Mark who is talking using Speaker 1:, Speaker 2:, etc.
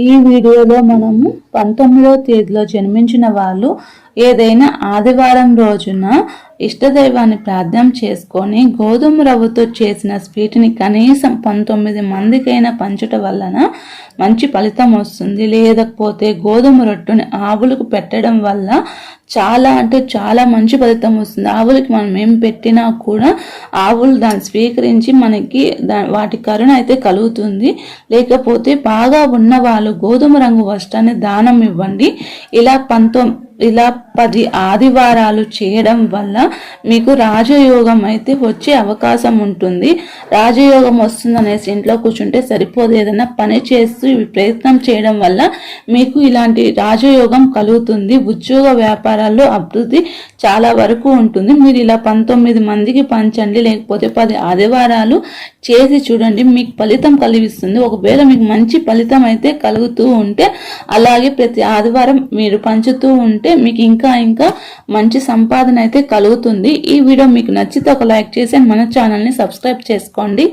Speaker 1: ఈ వీడియోలో మనము పంతొమ్మిదవ తేదీలో జన్మించిన వాళ్ళు ఏదైనా ఆదివారం రోజున ఇష్టదైవాన్ని ప్రార్థన చేసుకొని గోధుమ రవ్వతో చేసిన స్వీట్ని కనీసం పంతొమ్మిది మందికైనా పంచుట వలన మంచి ఫలితం వస్తుంది. లేకపోతే గోధుమ రొట్టుని ఆవులకు పెట్టడం వల్ల చాలా అంటే చాలా మంచి ఫలితం వస్తుంది. ఆవులకి మనం ఏం పెట్టినా కూడా ఆవులు దాన్ని స్వీకరించి మనకి దా వాటి కరుణ అయితే కలుగుతుంది. లేకపోతే బాగా ఉన్న వాళ్ళు గోధుమ రంగు వస్త్రాన్ని దానం ఇవ్వండి. ఇలా పంతొమ్మిది ఇలా పది ఆదివారాలు చేయడం వల్ల మీకు రాజయోగం అయితే వచ్చే అవకాశం ఉంటుంది. రాజయోగం వస్తుందనేసి ఇంట్లో కూర్చుంటే సరిపోదు. ఏదైనా పని చేస్తూ ప్రయత్నం చేయడం వల్ల మీకు ఇలాంటి రాజయోగం కలుగుతుంది. ఉద్యోగ వ్యాపారాల్లో అభివృద్ధి చాలా వరకు ఉంటుంది. మీరు ఇలా పంతొమ్మిది మందికి పంచండి లేకపోతే పది ఆదివారాలు చేసి చూడండి మీకు ఫలితం కలిగిస్తుంది. ఒకవేళ మీకు మంచి ఫలితం అయితే కలుగుతూ ఉంటే అలాగే ప్రతి ఆదివారం మీరు పంచుతూ ఉంటే మీకు ఇంకా ఇంకా మంచి సంపాదన అయితే కలుగుతుంది. ఈ వీడియో మీకు నచ్చితే ఒక లైక్ చేసి మన ఛానల్ని సబ్స్క్రైబ్ చేసుకోండి.